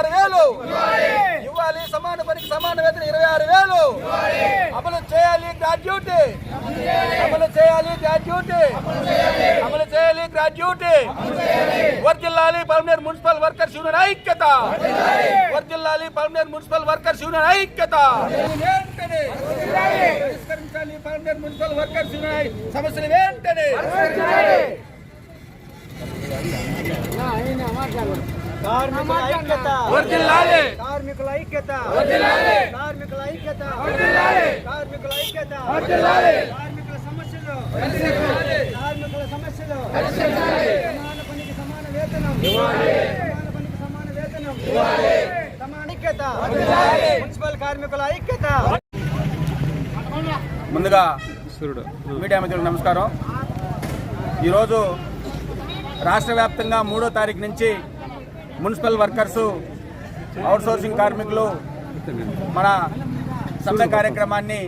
ఆరు వేలు. ఇవ్వాలి. సమాన పనికి సమాన వేతనం ఇరవై ఆరు వేలు. అమలు చేయాలి గ్రాడ్యుటీ అమలు చేయాలి. గ్రాడ్యుటీ అమలు చేయాలి. గ్రాడ్యుటీ వర్జిల్లాలి పల్మనేర్ మున్సిపల్ వర్కర్స్ యూనియన్ ఐక్యత. వర్జిల్లాలి. పల్మనేర్ మున్సిపల్ వర్కర్స్ యూనియన్ ఐక్యత. పరిష్కరించాలి పల్మనేర్ మున్సిపల్ వర్కర్స్ యూనియన్ సమస్యలు వెంటనే కార్మికుల ఐక్యత. వర్జిల్లాలి కార్మికుల ఐక్యత. కార్మికుల ఐక్యత. కార్మికుల ఐక్యత. కార్మికుల సమస్యలు. కార్మికుల సమస్యలు. సమాన పనికి సమాన వేతనం. సమాన పనికి సమాన వేతనం. సమాన ఐక్యత. మున్సిపల్ కార్మికుల ఐక్యత. ముందుగా మీడియా మిత్రులకు నమస్కారం. ఈరోజు రాష్ట్ర వ్యాప్తంగా మూడో తారీఖు నుంచి మున్సిపల్ వర్కర్సు అవుట్సోర్సింగ్ కార్మికులు మన సమ్మె కార్యక్రమాన్ని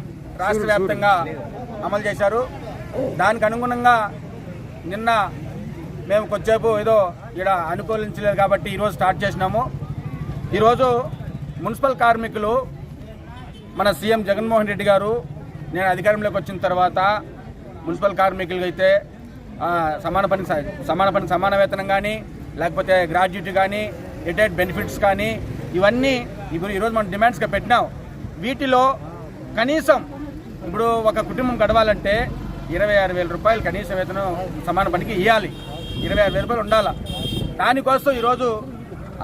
రాష్ట్ర వ్యాప్తంగా అమలు చేశారు. దానికి అనుగుణంగా నిన్న మేము కొద్దిసేపు ఏదో ఇక్కడ అనుకూలించలేదు కాబట్టి ఈరోజు స్టార్ట్ చేసినాము. ఈరోజు మున్సిపల్ కార్మికులు మన సీఎం జగన్మోహన్ రెడ్డి గారు నేను అధికారంలోకి వచ్చిన తర్వాత మున్సిపల్ కార్మికులకైతే అయితే సమాన పని సమాన పని సమాన వేతనం కానీ లేకపోతే గ్రాడ్యుయేట్ కానీ రిటైర్డ్ బెనిఫిట్స్ కానీ ఇవన్నీ ఇప్పుడు ఈరోజు మనం డిమాండ్స్గా పెట్టినాం. వీటిలో కనీసం ఇప్పుడు ఒక కుటుంబం గడవాలంటే ఇరవై ఆరు వేల రూపాయలు కనీస వేతనం సమాన పనికి ఇవ్వాలి ఇరవై ఆరు వేల రూపాయలు ఉండాలి. దానికోసం ఈరోజు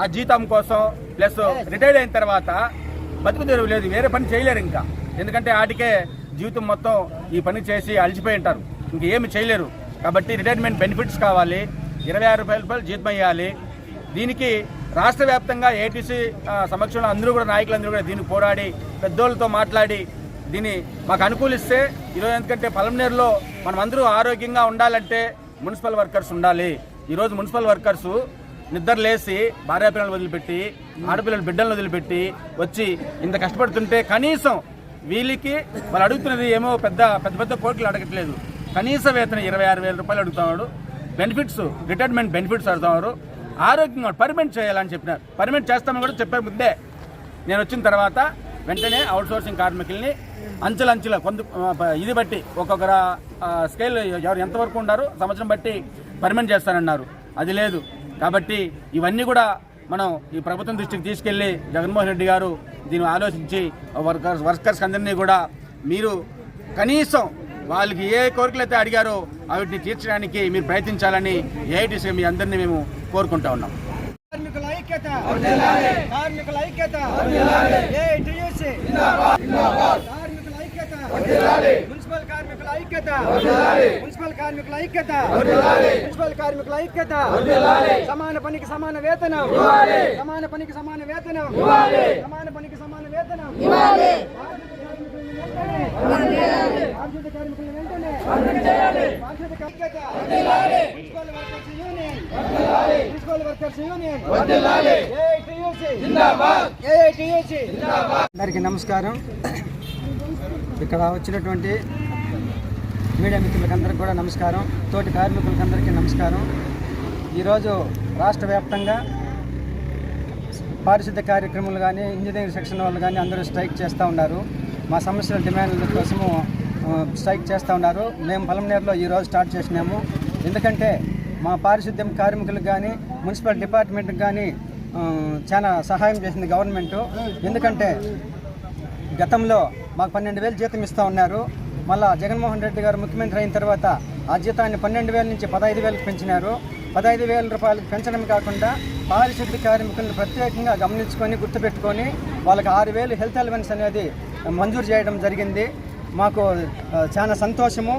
ఆ జీతం కోసం ప్లస్ రిటైర్డ్ అయిన తర్వాత బతుకు తెరువు లేదు వేరే పని చేయలేరు ఇంకా. ఎందుకంటే ఆటికే జీవితం మొత్తం ఈ పని చేసి అలసిపోయి ఉంటారు. ఇంకేమి చేయలేరు. కాబట్టి రిటైర్మెంట్ బెనిఫిట్స్ కావాలి. ఇరవై ఆరు రూపాయల రూపాయలు జీతం ఇవ్వాలి. దీనికి రాష్ట్ర వ్యాప్తంగా ఏటీసీ సమక్షంలో అందరూ కూడా నాయకులందరూ కూడా దీన్ని పోరాడి పెద్దోళ్ళతో మాట్లాడి దీన్ని మాకు అనుకూలిస్తే ఈరోజు ఎందుకంటే పలమనేరులో మనమందరూ ఆరోగ్యంగా ఉండాలంటే మున్సిపల్ వర్కర్స్ ఉండాలి. ఈరోజు మున్సిపల్ వర్కర్స్ నిద్ర లేసి భార్యాపిల్లలు వదిలిపెట్టి ఆడపిల్లల బిడ్డలను వదిలిపెట్టి వచ్చి ఇంత కష్టపడుతుంటే కనీసం వీళ్ళకి వాళ్ళు అడుగుతున్నది ఏమో పెద్ద పెద్ద పెద్ద కోట్లు అడగట్లేదు. కనీస వేతనం ఇరవై ఆరు వేల రూపాయలు అడుగుతున్నాడు. బెనిఫిట్స్ రిటైర్మెంట్ బెనిఫిట్స్ అడుగుతున్నారు ఆరోగ్యంగా పర్మనెంట్ చేయాలని చెప్పినారు. పర్మనెంట్ చేస్తామని కూడా చెప్పే ముందే నేను వచ్చిన తర్వాత వెంటనే అవుట్సోర్సింగ్ కార్మికుల్ని అంచెలంచెల కొంత ఇది బట్టి ఒక్కొక్కర స్కేల్ ఎవరు ఎంతవరకు ఉన్నారు సంవత్సరం బట్టి పర్మనెంట్ చేస్తానన్నారు. అది లేదు. కాబట్టి ఇవన్నీ కూడా మనం ఈ ప్రభుత్వం దృష్టికి తీసుకెళ్ళి జగన్మోహన్ రెడ్డి గారు దీన్ని ఆలోచించి వర్కర్స్ వర్కర్స్ అందరినీ కూడా మీరు కనీసం వాళ్ళకి ఏ కోరికలు అయితే అడిగారో వాటిని తీర్చడానికి మీరు ప్రయత్నించాలని ఏఐటీసీ మీ అందరినీ మేము కోరుకుంటా ఉన్నాం. కార్మికుల ఐక్యత కార్మికుల ఐక్యత ఏఐటియుసి కార్మికుల ఐక్యత మున్సిపల్ కార్మికుల ఐక్యత మున్సిపల్ కార్మికుల ఐక్యత మున్సిపల్ కార్మికుల ఐక్యత సమాన పనికి సమాన వేతనం సమాన పనికి సమాన వేతనం సమాన పనికి సమాన వేతనం అందరికీ నమస్కారం. ఇక్కడ వచ్చినటువంటి మీడియా మిత్రులకందరికీ కూడా నమస్కారం. తోటి కార్మికులకందరికీ నమస్కారం. ఈరోజు రాష్ట్ర వ్యాప్తంగా పారిశుద్ధ్య కార్యక్రమాలు కానీ ఇంజనీరింగ్ సెక్షన్ వాళ్ళు కానీ అందరూ స్ట్రైక్ చేస్తూ ఉన్నారు. మా సమస్యల డిమాండ్ల కోసము స్ట్రైక్ చేస్తూ ఉన్నారు. మేము పలమనేరులో ఈరోజు స్టార్ట్ చేసినాము. ఎందుకంటే మా పారిశుద్ధ్యం కార్మికులకు కానీ మున్సిపల్ డిపార్ట్మెంట్కి కానీ చాలా సహాయం చేసింది గవర్నమెంటు. ఎందుకంటే గతంలో మాకు పన్నెండు వేలు జీతం ఇస్తూ ఉన్నారు. మళ్ళా జగన్మోహన్ రెడ్డి గారు ముఖ్యమంత్రి అయిన తర్వాత ఆ జీతాన్ని పన్నెండు వేల నుంచి పదహైదు వేలకు పెంచినారు. పదహైదు వేల రూపాయలకు పెంచడం కాకుండా పారిశుద్ధ్య కార్మికులను ప్రత్యేకంగా గమనించుకొని గుర్తుపెట్టుకొని వాళ్ళకి ఆరు వేలు హెల్త్ అలవెన్స్ అనేది మంజూరు చేయడం జరిగింది. మాకు చాలా సంతోషము.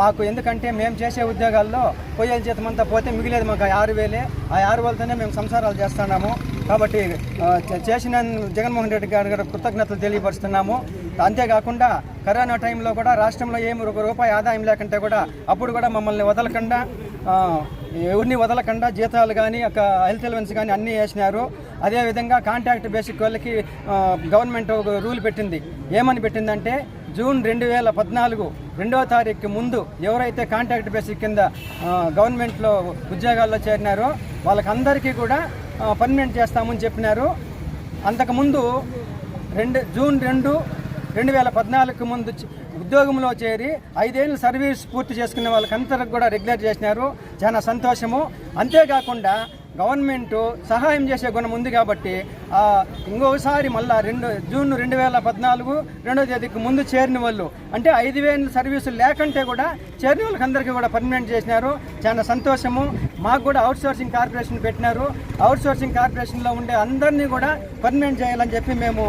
మాకు ఎందుకంటే మేము చేసే ఉద్యోగాల్లో పోయే జీతం అంతా పోతే మిగిలేదు మాకు. ఆరు వేలే ఆ ఆరు వేలతోనే మేము సంసారాలు చేస్తున్నాము. కాబట్టి చేసిన జగన్మోహన్ రెడ్డి గారి గారు కృతజ్ఞతలు తెలియపరుస్తున్నాము. అంతేకాకుండా కరోనా టైంలో కూడా రాష్ట్రంలో ఏమి ఒక రూపాయి ఆదాయం లేకుంటే కూడా అప్పుడు కూడా మమ్మల్ని వదలకుండా ఎవరిని వదలకుండా జీతాలు కానీ ఒక హెల్త్ అలవెన్స్ కానీ అన్నీ వేసినారు. అదేవిధంగా కాంట్రాక్ట్ బేసిక్ వాళ్ళకి గవర్నమెంట్ ఒక రూల్ పెట్టింది. ఏమని పెట్టిందంటే జూన్ రెండు వేల పద్నాలుగు రెండవ తారీఖు ముందు ఎవరైతే కాంట్రాక్ట్ బేసిక్ కింద గవర్నమెంట్లో ఉద్యోగాల్లో చేరినారో వాళ్ళకందరికీ కూడా పర్మనెంట్ చేస్తామని చెప్పినారు. అంతకుముందు రెండు జూన్ రెండు రెండు వేల పద్నాలుగు ముందు ఉద్యోగంలో చేరి ఐదేళ్ళు సర్వీస్ పూర్తి చేసుకునే వాళ్ళకందరికి కూడా రెగ్యులర్ చేసినారు. చాలా సంతోషము. అంతేకాకుండా గవర్నమెంట్ సహాయం చేసే గుణం ఉంది కాబట్టి ఇంకోసారి ఇంకొకసారి మళ్ళా రెండు జూన్ రెండు వేల పద్నాలుగు రెండో తేదీకి ముందు చేరిన వాళ్ళు అంటే ఐదు వేల సర్వీసులు లేకంటే కూడా చేరిన వాళ్ళకి అందరికీ కూడా పర్మనెంట్ చేసినారు. చాలా సంతోషము. మాకు కూడా అవుట్ సోర్సింగ్ కార్పొరేషన్ పెట్టినారు. అవుట్ సోర్సింగ్ కార్పొరేషన్లో ఉండే అందరినీ కూడా పర్మనెంట్ చేయాలని చెప్పి మేము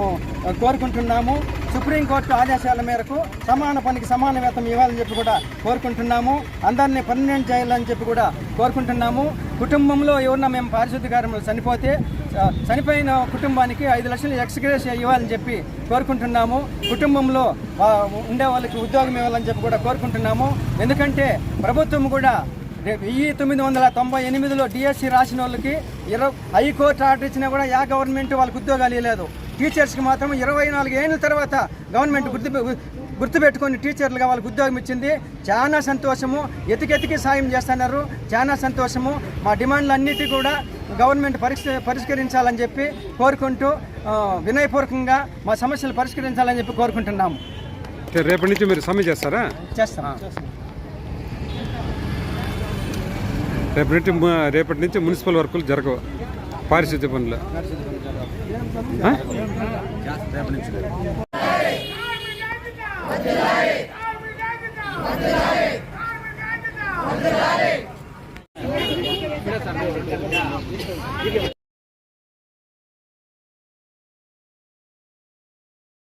కోరుకుంటున్నాము. సుప్రీంకోర్టు ఆదేశాల మేరకు సమాన పనికి సమాన వేతనం ఇవ్వాలని చెప్పి కూడా కోరుకుంటున్నాము. అందరినీ పర్మనెంట్ చేయాలని చెప్పి కూడా కోరుకుంటున్నాము. కుటుంబంలో ఎవరన్నా మేము పారిశుద్ధ్య కార్యంలో చనిపోతే చనిపోయిన కుటుంబానికి ఐదు లక్షలు ఎక్స్గ్రేస్ ఇవ్వాలని చెప్పి కోరుకుంటున్నాము. కుటుంబంలో ఉండే వాళ్ళకి ఉద్యోగం ఇవ్వాలని చెప్పి కూడా కోరుకుంటున్నాము. ఎందుకంటే ప్రభుత్వం కూడా వెయ్యి తొమ్మిది వందల తొంభై ఎనిమిదిలో డిఎస్సి రాసిన వాళ్ళకి ఇరవై హైకోర్టు ఆర్డర్ ఇచ్చినా కూడా యా గవర్నమెంట్ వాళ్ళకి ఉద్యోగాలు ఇవ్వలేదు టీచర్స్కి మాత్రం ఇరవై నాలుగు ఏళ్ళ తర్వాత గవర్నమెంట్ గుర్తు గుర్తుపెట్టుకొని టీచర్లుగా వాళ్ళకి ఉద్యోగం ఇచ్చింది. చాలా సంతోషము. ఎతికెతికి సాయం చేస్తున్నారు. చాలా సంతోషము. మా డిమాండ్లు అన్నిటి కూడా గవర్నమెంట్ పరిష్క పరిష్కరించాలని చెప్పి కోరుకుంటూ వినయపూర్వకంగా మా సమస్యలు పరిష్కరించాలని చెప్పి కోరుకుంటున్నాము. రేపటి నుంచి మీరు సమ్మె చేస్తారా? చేస్తాం. రేపటి నుంచి రేపటి నుంచి మున్సిపల్ వర్కులు జరగవు. పారిశుద్ధ్య పనులు.